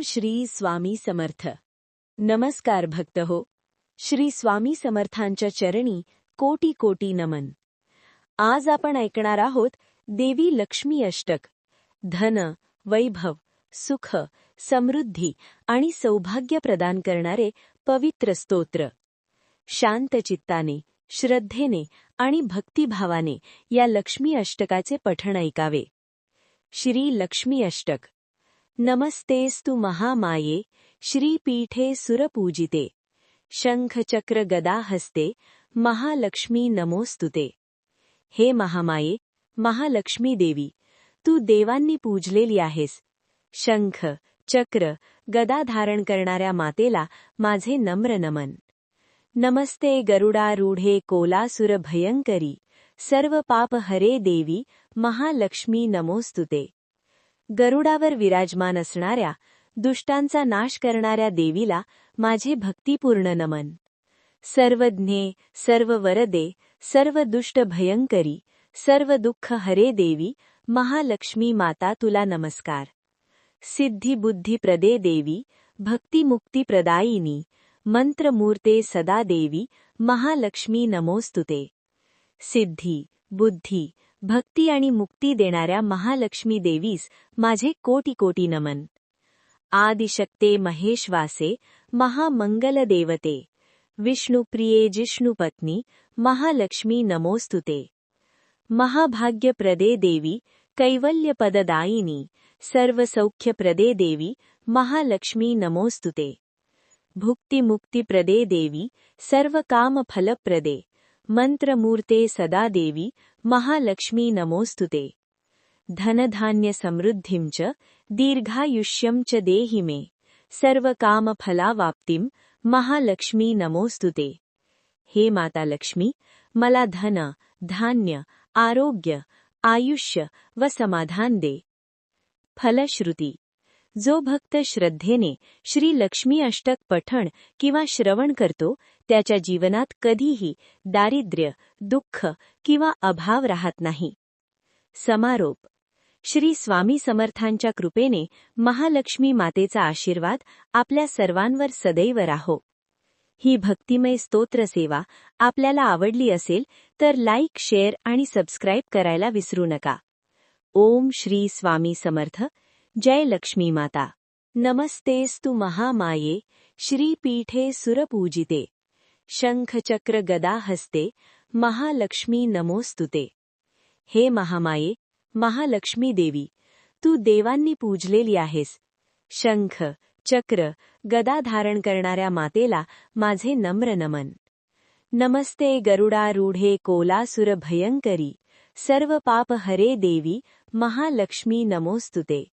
ओम श्री स्वामी समर्थ. नमस्कार भक्त हो श्री स्वामी समर्थांच्या चरणी कोटी कोटी नमन. आज आपण ऐकणार आहोत देवी लक्ष्मी अष्टक. धन वैभव सुख समृद्धी आणि सौभाग्य प्रदान करणारे पवित्र स्तोत्र. शांत चित्ताने श्रद्धेने आणि भक्तिभावाने या लक्ष्मी अष्टकाचे पठण ऐकावे. श्री लक्ष्मी अष्टक. नमस्तेस्तु महामाये श्रीपीठे सुरपूजिते शंखचक्र गदाहस्ते महालक्ष्मी नमोस्तुते. हे महामाये महालक्ष्मी देवी तू देवांनी पूजलेली आहेस. शंख चक्र गदा धारण करणाऱ्या मातेला माझे नम्र नमन. नमस्ते गरुडारूढे कोलासुर भयंकरी सर्व पाप हरे देवी महालक्ष्मी नमोस्तुते. गरुडावर विराजमान असणाऱ्या दुष्टांचा नाश करणाऱ्या देवीला माझे भक्तिपूर्ण नमन. सर्वज्ञे सर्व वरदे सर्व दुष्ट भयंकरी सर्व दुःख हरे देवी महालक्ष्मी माता तुला नमस्कार. सिद्धी बुद्धी प्रदे देवी भक्तिमुक्ती प्रदायिनी मंत्रमूर्ते सदा देवी महालक्ष्मी नमोस्तुते. सिद्धी बुद्धी भक्ती आणि मुक्ती देणाऱ्या महालक्ष्मी देवीस माझे कोटी कोटी नमन. आदिशक्ते महेशवासे महामंगल देवते विष्णुप्रिये जिष्णुपत्नी महालक्ष्मी नमोस्तुते. महाभाग्यप्रदे देवी कैवल्यपददायिनी सर्वसौख्यप्रदे देवी महालक्ष्मी नमोस्तुते. भुक्तिमुक्तिप्रदे देवी सर्वकामफलप्रदे. मंत्रमूर्ते सदा देवी महालक्ष्मी नमोस्तुते धनधान्यसमृद्धिं च दीर्घायुष्यं च देहि मे सर्वकामफलावाप्तिं महालक्ष्मी नमोस्तुते हे माता लक्ष्मी मला धन धान्य आरोग्य आयुष्य व समाधान दे फलश्रुती जो भक्त श्रद्धेने श्री लक्ष्मी अष्टक पठण किंवा श्रवण करतो त्याच्या जीवनात कधीही दारिद्र्य दुःख किंवा अभाव राहत नाही. समारोप. श्री स्वामी समर्थांच्या कृपेने महालक्ष्मी मातेचा आशीर्वाद आपल्या सर्वांवर सदैव राहो. ही भक्तिमय स्तोत्र सेवा आपल्याला आवडली असेल तर लाईक शेअर आणि सबस्क्राईब करायला विसरू नका. ओम श्री स्वामी समर्थ. जय लक्ष्मी माता. नमस्तेस्तु महामाये श्रीपीठे सुरपूजिते. शंखचक्र गदाहस्ते महालक्ष्मी नमोस्तुते. हे महामाये महालक्ष्मी देवी तू देवांनी पूजलेली आहेस. शंख चक्र गदा धारण करणाऱ्या मातेला माझे नम्र नमन. नमस्ते गरुडारूढे कोलासुर भयंकरी. सर्व पाप हरे देवी महालक्ष्मी नमोस्तुते.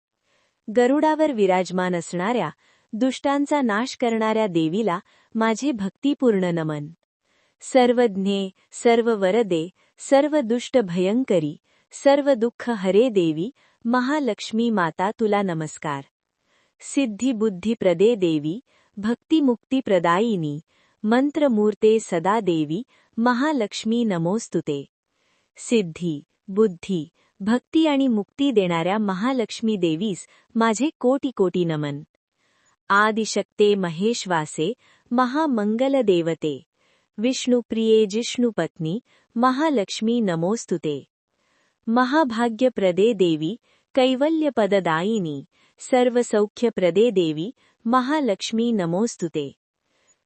गरुडावर विराजमान असणाऱ्या दुष्टांचा नाश करणाऱ्या देवीला माझे भक्तिपूर्ण नमन. सर्वज्ञे सर्व वरदे सर्व दुष्ट भयंकरी सर्व दुःख हरे देवी महालक्ष्मी माता तुला नमस्कार. सिद्धी बुद्धी प्रदे देवी भक्तिमुक्ती प्रदायिनी मंत्रमूर्ते सदा देवी महालक्ष्मी नमोस्तुते. सिद्धी बुद्धी भक्ती आणि मुक्ती देणाऱ्या महालक्ष्मी देवीस माझे कोटी कोटी नमन. आदिशक्ते महेशवासे महामंगल देवते विष्णुप्रिये जिष्णुपत्नी महालक्ष्मी नमोस्तुते. महाभाग्यप्रदे देवी कैवल्यपददायिनी सर्वसौख्यप्रदे देवी महालक्ष्मी नमोस्तुते.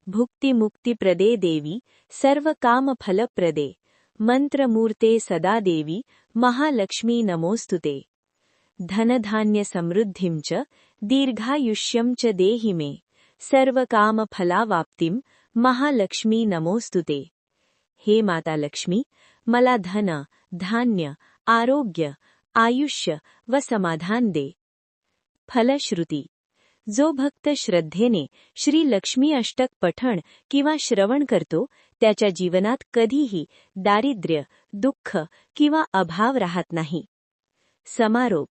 भुक्तिमुक्तिप्रदे देवी सर्वकामफलप्रदे. मंत्रमूर्ते सदा देवी महालक्ष्मी नमोस्तुते धनधान्यसमृद्धिं च दीर्घायुष्यं च देहि मे सर्वकामफलावाप्तिं महालक्ष्मी नमोस्तुते हे माता लक्ष्मी मला धन धान्य आरोग्य आयुष्य व समाधान दे फलश्रुती जो भक्त श्रद्धेने श्री लक्ष्मी अष्टक पठण किंवा श्रवण करतो त्याच्या जीवनात कधीही दारिद्र्य दुःख किंवा अभाव राहत नाही. समारोप.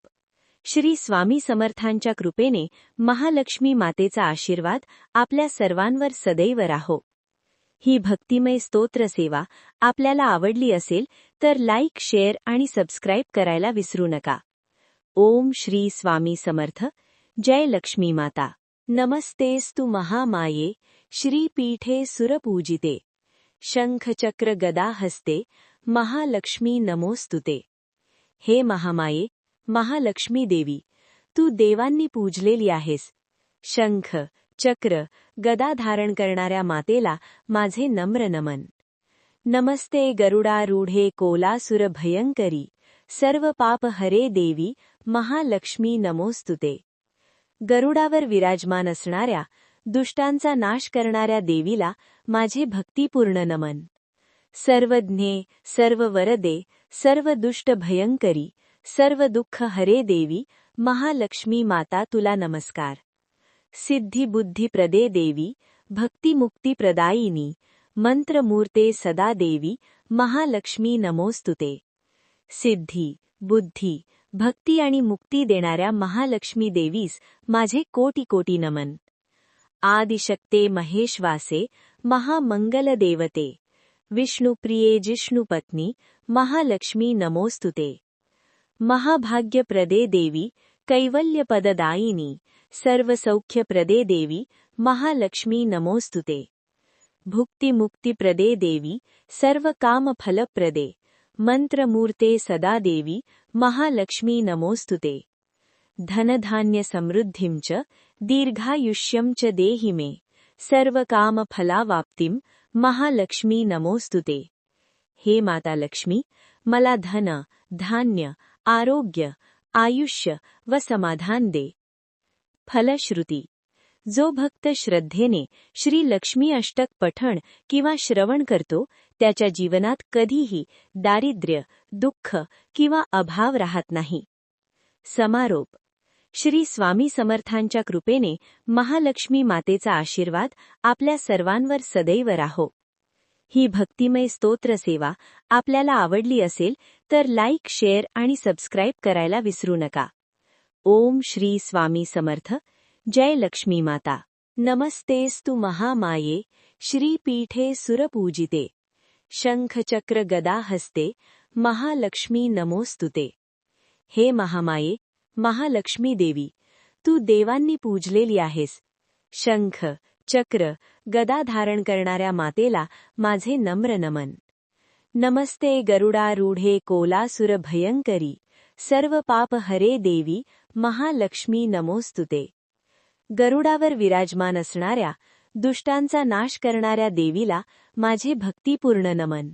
श्री स्वामी समर्थांच्या कृपेने महालक्ष्मी मातेचा आशीर्वाद आपल्या सर्वांवर सदैव राहो. ही भक्तिमय स्तोत्र सेवा आपल्याला आवडली असेल तर लाईक शेअर आणि सबस्क्राईब करायला विसरू नका. ओम श्री स्वामी समर्थ. जय लक्ष्मी माता. नमस्तेस्तु महामाये श्रीपीठे सुरपूजिते. शंखचक्र गदाहस्ते महालक्ष्मी नमोस्तुते. हे महामाये महालक्ष्मी देवी तू देवांनी पूजलेली आहेस. शंख चक्र गदा धारण करणाऱ्या मातेला माझे नम्र नमन. नमस्ते गरुडारूढे कोलासुर भयंकरी. सर्व पाप हरे देवी महालक्ष्मी नमोस्तुते. गरुडावर विराजमान असणाऱ्या दुष्टांचा नाश करणाऱ्या देवीला माझे भक्तिपूर्ण नमन. सर्वज्ञे सर्व वरदे सर्व दुष्ट भयंकरी सर्व दुःख हरे देवी महालक्ष्मी माता तुला नमस्कार. सिद्धी बुद्धी प्रदे देवी भक्तिमुक्ती प्रदायिनी मंत्रमूर्ते सदा देवी महालक्ष्मी नमोस्तुते. सिद्धी बुद्धी भक्ती आणि मुक्ती देणाऱ्या महालक्ष्मी देवीस माझे कोटी कोटी नमन. आदिशक्ते महेशवासे महामंगल देवते विष्णुप्रिये जिष्णुपत्नी महालक्ष्मी नमोस्तुते. महाभाग्यप्रदे देवी कैवल्यपददायिनी सर्वसौख्यप्रदे देवी महालक्ष्मी नमोस्तुते. भुक्तिमुक्तिप्रदे देवी सर्वकामफलप्रदे. मंत्रमूर्ते सदा देवी महालक्ष्मी नमोस्तुते धनधान्यसमृद्धिं च दीर्घायुष्यं च देहि मे सर्वकामफलावाप्तिं महालक्ष्मी नमोस्तुते हे माता लक्ष्मी मला धन धान्य आरोग्य आयुष्य व समाधान दे फलश्रुती जो भक्त श्रद्धेने श्री लक्ष्मी अष्टक पठण किंवा श्रवण करतो त्याच्या जीवनात कधीही दारिद्र्य दुःख किंवा अभाव राहत नाही. समारोप. श्री स्वामी समर्थांच्या कृपेने महालक्ष्मी मातेचा आशीर्वाद आपल्या सर्वांवर सदैव राहो. ही भक्तिमय स्तोत्र सेवा आपल्याला आवडली असेल तर लाईक शेअर आणि सबस्क्राईब करायला विसरू नका. ओम श्री स्वामी समर्थ. जय लक्ष्मी माता. नमस्तेस्तु महामाये श्रीपीठे सुरपूजिते. शंखचक्र गदाहस्ते महालक्ष्मी नमोस्तुते हे महामाये महालक्ष्मी देवी तू देवांनी पूजलेली आहेस. शंख चक्र गदा धारण करणाऱ्या मातेला माझे नम्र नमन. नमस्ते गरुडारूढे कोलासुर भयंकरी. सर्व पाप हरे देवी महालक्ष्मी नमोस्तुते गरुडावर विराजमान असणाऱ्या दुष्टांचा नाश करणाऱ्या देवीला माझे भक्तिपूर्ण नमन.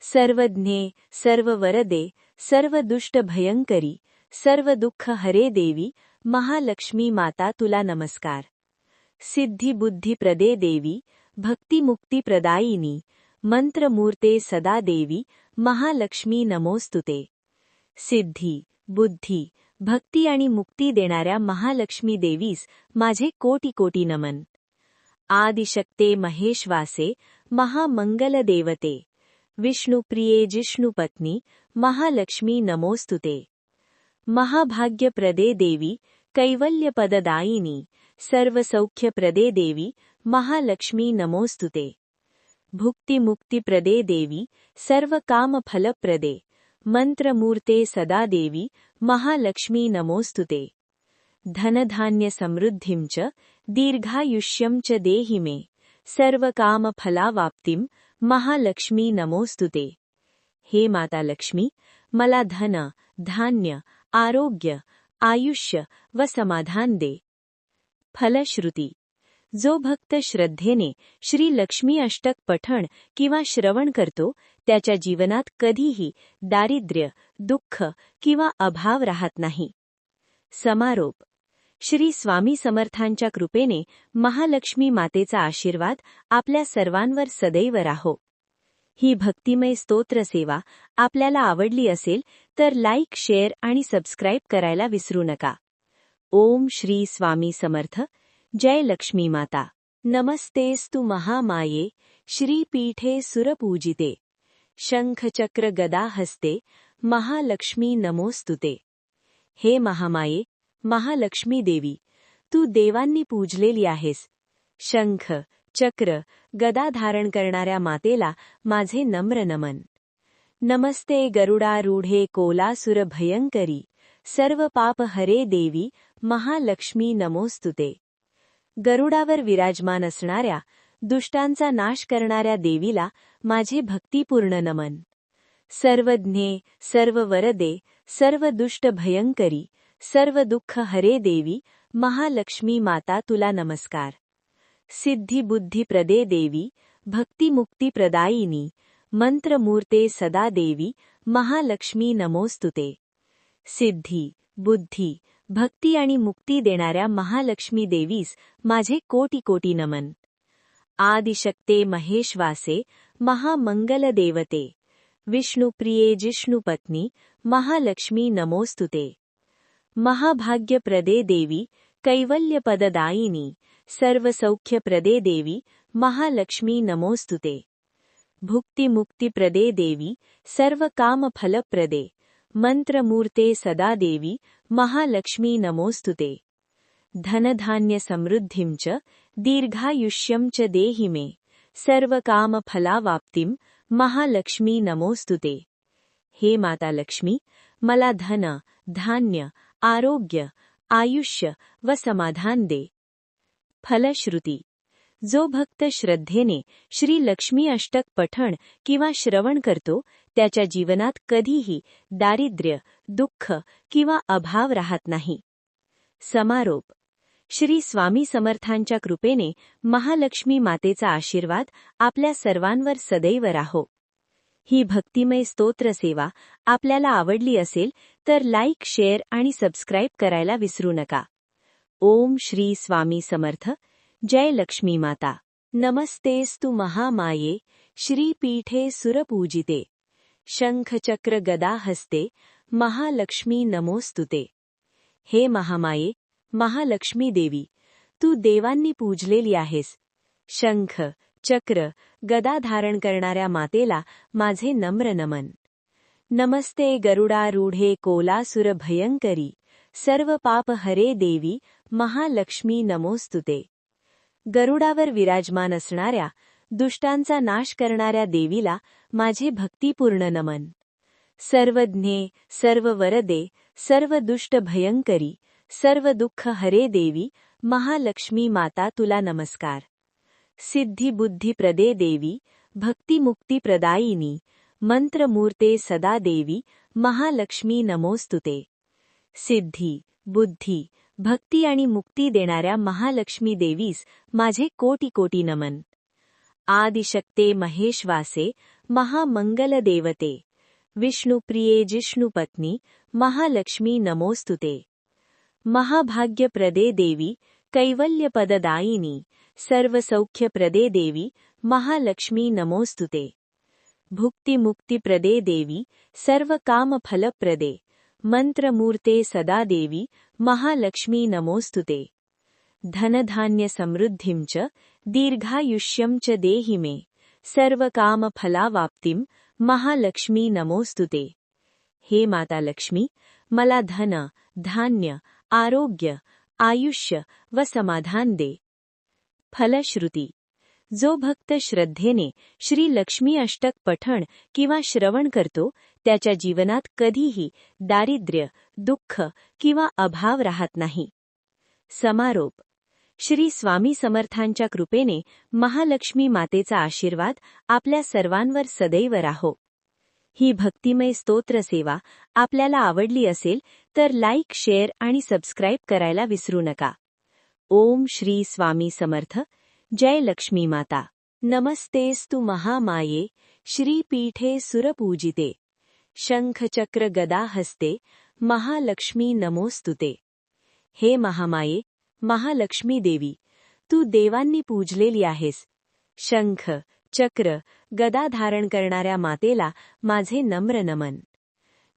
सर्वज्ञे सर्व वरदे सर्व दुष्ट भयंकरी सर्व दुःख हरे देवी महालक्ष्मी माता तुला नमस्कार. सिद्धी बुद्धी प्रदे देवी भक्तिमुक्ती प्रदायिनी मंत्रमूर्ते सदा देवी महालक्ष्मी नमोस्तुते. सिद्धी बुद्धी भक्ती आणि मुक्ती देणाऱ्या महालक्ष्मी देवीस माझे कोटी कोटी नमन. आदिशक्ते महेशवासे महामंगल देवते. विष्णुप्रिये जिष्णुपत्नी महालक्ष्मी नमोस्तुते. महाभाग्यप्रदे देवी कैवल्यपददायिनी सर्वसौख्यप्रदे देवी महालक्ष्मी नमोस्तुते. भुक्तिमुक्तिप्रदे देवी सर्वकामफलप्रदे मंत्रमूर्ते सदा देवी महालक्ष्मी नमोस्तुते। धनधान्यसमृद्धिं च, दीर्घायुष्यं च देहि मे। सर्वकामफलावाप्तिं महालक्ष्मी नमोस्तुते। हे माता लक्ष्मी, मला धन, धान्य, आरोग्य, आयुष्य व समाधान दे। फलश्रुती। जो भक्त श्रद्धेने श्री लक्ष्मी अष्टक पठण किंवा श्रवण करतो त्याच्या जीवनात कधीही दारिद्र्य दुःख किंवा अभाव राहत नाही. समारोप. श्री स्वामी समर्थांच्या कृपेने महालक्ष्मी मातेचा आशीर्वाद आपल्या सर्वांवर सदैव राहो. ही भक्तिमय स्तोत्र सेवा आपल्याला आवडली असेल तर लाईक शेअर आणि सबस्क्राईब करायला विसरू नका. ओम श्री स्वामी समर्थ. जय लक्ष्मी माता. नमस्तेस्तु महामाये श्रीपीठे सुरपूजिते. शंखचक्र गदाहस्ते महालक्ष्मी नमोस्तुते हे महामाये महालक्ष्मी देवी तू देवांनी पूजलेली आहेस. शंख चक्र गदा धारण करणाऱ्या मातेला माझे नम्र नमन. नमस्ते गरुडारूढे कोलासुर भयंकरी. सर्व पाप हरे देवी महालक्ष्मी नमोस्तुते गरुडावर विराजमान असणाऱ्या दुष्टांचा नाश करणाऱ्या देवीला माझे भक्तिपूर्ण नमन. सर्वज्ञे सर्व वरदे सर्व दुष्ट भयंकरी सर्व दुःख हरे देवी महालक्ष्मी माता तुला नमस्कार. सिद्धी बुद्धी प्रदे देवी भक्तिमुक्ती प्रदायिनी मंत्रमूर्ते सदा देवी महालक्ष्मी नमोस्तुते. सिद्धी बुद्धी भक्ती आणि मुक्ती देणाऱ्या महालक्ष्मी देवीस माझे कोटी कोटी नमन. आदिशक्ते महेशवासे महामंगल देवते. विष्णुप्रिये जिष्णुपत्नी महालक्ष्मी नमोस्तुते. महाभाग्यप्रदे देवी कैवल्यपददायिनी सर्वसौख्यप्रदे देवी महालक्ष्मी नमोस्तुते. भुक्तिमुक्तिप्रदे देवी सर्वकामफलप्रदे मंत्रमूर्ते सदा देवी महालक्ष्मी नमोस्तुते धनधान्यसमृद्धिं च दीर्घायुष्यं च देहि मे। सर्वकामफलावाप्तिं महालक्ष्मी नमोस्तुते हे माता लक्ष्मी मला धन धान्य आरोग्य आयुष्य व समाधान दे। फलश्रुती। जो भक्त श्रद्धेने श्री लक्ष्मी अष्टक पठण किंवा श्रवण करतो त्याच्या जीवनात कधीही दारिद्र्य दुःख किंवा अभाव राहत नाही. समारोप. श्री स्वामी समर्थांच्या कृपेने महालक्ष्मी मातेचा आशीर्वाद आपल्या सर्वांवर सदैव राहो. ही भक्तिमय स्तोत्र सेवा आपल्याला आवडली असेल तर लाईक शेअर आणि सबस्क्राईब करायला विसरू नका. ओम श्री स्वामी समर्थ. जय लक्ष्मी माता. नमस्तेस्तु महामाये. श्रीपीठे सुरपूजिते. शंखचक्र गदा हस्ते महालक्ष्मी नमोस्तुते. हे महामाये महालक्ष्मी देवी तू देवांनी पूजलेली आहेस. शंख चक्र गदा धारण करणाऱ्या मातेला माझे नम्र नमन. नमस्ते गरुडा रूढे कोलासुर भयंकरी सर्व पाप हरे देवी महालक्ष्मी नमोस्तुते. गरुडावर विराजमान असणाऱ्या दुष्टांचा नाश करणाऱ्या देवीला माझे भक्तिपूर्ण नमन. सर्वज्ञे सर्व वरदे सर्व दुष्ट भयंकरी सर्व दुःख हरे देवी महालक्ष्मी माता तुला नमस्कार. सिद्धी बुद्धी प्रदे देवी भक्तिमुक्ती प्रदायिनी मंत्रमूर्ते सदा देवी महालक्ष्मी नमोस्तुते. सिद्धी बुद्धी भक्ती आणि मुक्ती देणाऱ्या महालक्ष्मी देवीस माझे कोटी कोटी नमन. आदिशक्ते महेशवासे महामंगल देवते विष्णुप्रिये जिष्णुपत्नी महालक्ष्मी नमोस्तुते। महाभाग्यप्रदे देवी कैवल्यपददायिनी सर्वसौख्यप्रदे देवी महालक्ष्मी नमोस्तुते। भुक्तिमुक्तिप्रदे देवी सर्वकामफलप्रदे। मंत्रमूर्ते सदा देवी महालक्ष्मी नमोस्तुते। धनधान्यसमृद्धिं च दीर्घायुष्यं च देहि मे। सर्वकामफलावाप्तिं महालक्ष्मी नमोस्तुते हे माता लक्ष्मी मला धन धान्य आरोग्य आयुष्य व समाधान दे। फलश्रुती जो भक्त श्रद्धेने श्री लक्ष्मी अष्टक पठण किंवा श्रवण करतो त्याच्या जीवनात कधीही दारिद्र्य दुःख किंवा अभाव राहत नाही। समारोप श्री स्वामी समर्थांच्या कृपेने महालक्ष्मी मातेचा आशीर्वाद आपल्या सर्वांवर सदैव राहो. ही भक्तिमय स्तोत्र सेवा आपल्याला आवडली असेल तर लाईक शेअर आणि सबस्क्राईब करायला विसरू नका. ओम श्री स्वामी समर्थ. जय लक्ष्मी माता. नमस्तेस्तु महामाये. श्रीपीठे सुरपूजिते. शंखचक्र गदा हस्ते महालक्ष्मी नमोस्तुते हे महामाये महालक्ष्मी देवी तू देवांनी पूजलेली आहेस. शंख चक्र गदा धारण करणाऱ्या मातेला माझे नम्र नमन.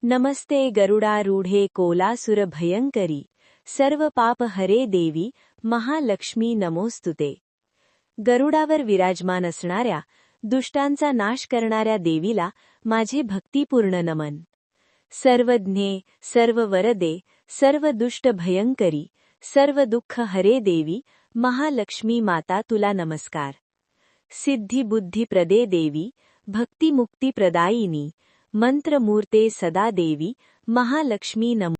नमस्ते गरुडा रूढे कोलासुर भयंकरी सर्व पाप हरे देवी महालक्ष्मी नमोस्तुते. गरुडावर विराजमान असणाऱ्या दुष्टांचा नाश करणाऱ्या देवीला माझे भक्तिपूर्ण नमन. सर्वज्ञे सर्व वरदे सर्व दुष्ट भयंकरी सर्व दुःख हरे देवी महालक्ष्मी माता तुला नमस्कार. सिद्धी बुद्धी प्रदे देवी भक्तिमुक्ती प्रदायिनी मंत्रमूर्ते सदा देवी महालक्ष्मी नम